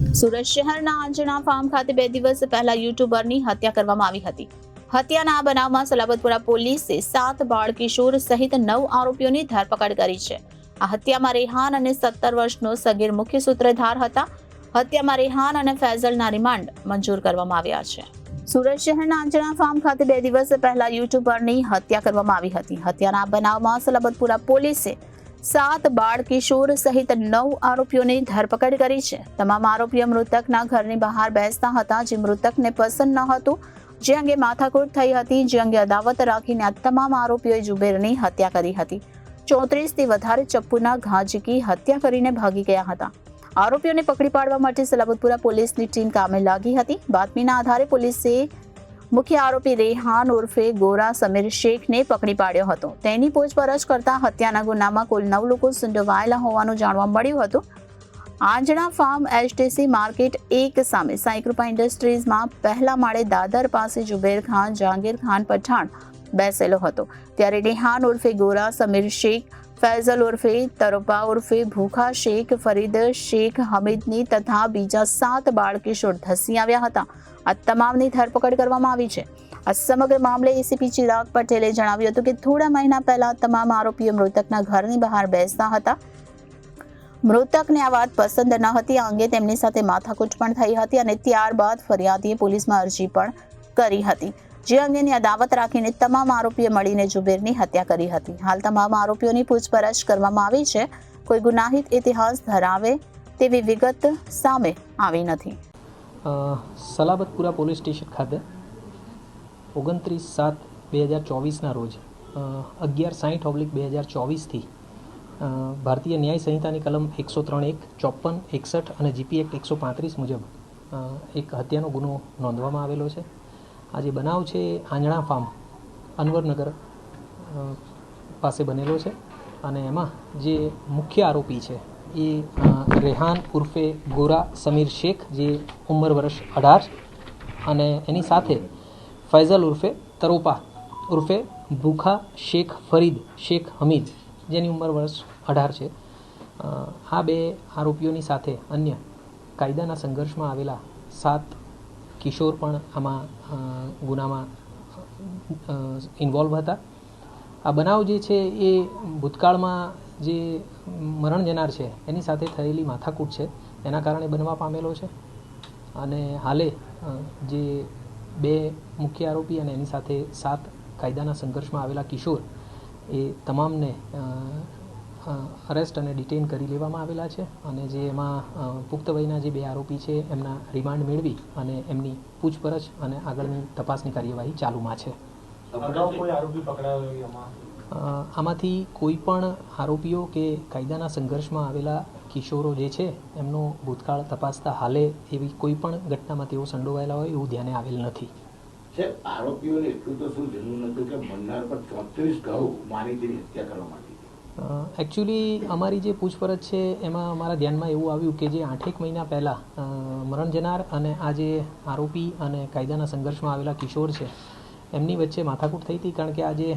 સુરત શહેરના અંજણા ફાર્મ ખાતે બે દિવસ પહેલા યુટ્યુબરની હત્યા કરવામાં આવી હતી. હત્યાના આ બનાવમાં સલાબતપુરા પોલીસે સાત બાળ કિશોર સહિત નવ આરોપીઓની ધરપકડ કરી છે. આ હત્યામાં રેહાન અને સત્તર વર્ષનો સગીર મુખ્ય સૂત્રધાર હતા. હત્યામાં રેહાન અને ફૈઝલના રિમાન્ડ મંજૂર કરવામાં આવ્યા છે. સુરત શહેરના અંજણા ફાર્મ ખાતે બે દિવસ પહેલા યુટ્યુબરની હત્યા કરવામાં આવી હતી. હત્યાના બનાવમાં સલાબતપુરા પોલીસે સાત બાળ કિશોર સહિત નવ આરોપીઓની ધરપકડ કરી છે. તમામ આરોપીઓ મૃતકના ઘરની બહાર બેસતા હતા જે મૃતકને પસંદ ન હતું. જે અંગે માથાકૂટ થઈ હતી, જે અંગે અદાવત રાખીને આ તમામ આરોપીઓએ જુબેરની હત્યા કરી હતી. ચોત્રીસથી વધારે ચપ્પુના ઘા હત્યા કરીને ભાગી ગયા હતા. આરોપીઓને પકડી પાડવા માટે સલાબતપુરા પોલીસની ટીમ કામે લાગી હતી. બાતમીના આધારે પોલીસે મુખ્ય આરોપી રેહાન ઉર્ફે ગોરા સમીર શેખને પકડી પાડ્યો હતો. તેની પૂછપરછ કરતા હત્યાના ગુનામાં કુલ નવ લોકો સંડોવાયેલા હોવાનું જાણવા મળ્યું હતું. આંજણા ફાર્મ એચટીસી માર્કેટ એક સામે સાંઈકૃપા ઇન્ડસ્ટ્રીઝમાં પહેલા માળે દાદર પાસે જુબેર ખાન જહાંગીર ખાન પઠાણ બેસેલો હતો. ત્યારે નેહાન ઉર્ફે ગોરા, સમીર શેખ, ફૈઝલ ઉર્ફે તરોપા ઉર્ફે ભૂખા શેખ, ફરીદ શેખ, હમીદની તથા બીજા સાત બાળકિશોર ધસી આવ્યા હતા. આ તમામની ધરપકડ કરવામાં આવી છે. આ સમગ્ર મામલે એસીપી ચિરાગ પટેલે જણાવ્યું હતું કે થોડા મહિના પહેલા તમામ આરોપીઓ મૃતકના ઘરની બહાર બેસતા હતા. મૃતકને આ વાત પસંદ ન હતી. આ અંગે તેમની સાથે માથાકૂટ પણ થઈ હતી અને ત્યારબાદ ફરિયાદીએ પોલીસમાં અરજી પણ કરી હતી. જે અંગેની અદાવત રાખીને તમામ આરોપીએ મળીને જુબેરની હત્યા કરી હતી. હાલ તમામ આરોપીઓની પૂછપરછ કરવામાં આવી છે. કોઈ ગુનાહિત ઇતિહાસ ધરાવે તેવી વિગત સામે આવી નથી. સલાબતપુરા પોલીસ સ્ટેશન ખાતે ઓગણત્રીસ સાત બે હજાર ચોવીસના રોજ અગિયાર સાઠ ઓબ્લિક બે હજાર ચોવીસથી ભારતીય ન્યાય સંહિતાની કલમ એકસો ત્રણ એક, ચોપન, એકસઠ અને જીપી એક્ટ એકસો પાંત્રીસ મુજબ એક હત્યાનો ગુનો નોંધવામાં આવેલો છે. આ જે બનાવ છે, એ આંજણા ફાર્મ અનવરનગર પાસે બનેલો છે. અને એમાં જે મુખ્ય આરોપી છે, એ રેહાન ઉર્ફે ગોરા સમીર શેખ, જે ઉંમર વર્ષ અઢાર અને એની સાથે ફૈઝલ ઉર્ફે તરોપા ઉર્ફે ભૂખા શેખ ફરીદ શેખ હમીદ, જેની ઉંમર વર્ષ અઢાર છે. આ બે આરોપીઓની સાથે અન્ય કાયદાના સંઘર્ષમાં આવેલા સાત કિશોર પણ આમાં ગુનામાં ઇન્વોલ્વ હતા. આ બનાવ જે છે એ ભૂતકાળમાં જે મરણ જનાર છે, એની સાથે થયેલી માથાકૂટ છે, એના કારણે બનવા પામેલો છે. અને હાલે જે બે મુખ્ય આરોપી અને એની સાથે સાત કાયદાના સંઘર્ષમાં આવેલા કિશોર, એ તમામને અરેસ્ટ અને ડિટેન કરી લેવામાં આવેલા છે અને જે એમાં પુખ્ત વયના જે બે આરોપી છે એમના રિમાન્ડ મેળવી અને એમની પૂછપરછ અને આગળની તપાસની કાર્યવાહી ચાલુમાં છે. અગાઉ કોઈ આરોપી પકડાયો એમાં? અ, આમાંથી કોઈ પણ આરોપીઓ કે કાયદાના સંઘર્ષમાં આવેલા કિશોરો જે છે એમનો ભૂતકાળ તપાસતા હાલે એવી કોઈ પણ ઘટનામાં તેઓ સંડોવાયેલા હોય એવું ધ્યાને આવેલ નથી. સાહેબ આરોપીઓને એટલું તો શું જરૂર નતું કે મન્નાર પર ચોત્રીસ ઘઉં માનીતીની હત્યા કરવા માંગી હતી એકચ્યુઅલી અમારી જે પૂછપરછ છે, એમાં અમારા ધ્યાનમાં એવું આવ્યું કે જે આઠેક મહિના પહેલાં મરણ જનાર અને આ જે આરોપી અને કાયદાના સંઘર્ષમાં આવેલા કિશોર છે, એમની વચ્ચે માથાકૂટ થઈ હતી કારણ કે આ જે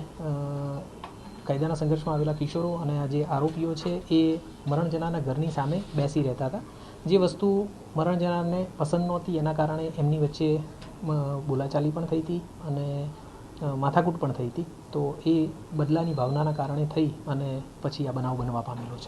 કાયદાના સંઘર્ષમાં આવેલા કિશોરો અને આ જે આરોપીઓ છે, એ મરણ જનારના ઘરની સામે બેસી રહેતા હતા. જે વસ્તુ મરણ જનારને પસંદ નહોતી, એના કારણે એમની વચ્ચે બોલાચાલી પણ થઈ હતી અને માથાકૂટ પણ થઈ હતી. તો એ બદલાની ભાવનાના કારણે થઈ અને પછી આ બનાવ બનવા પામેલો છે.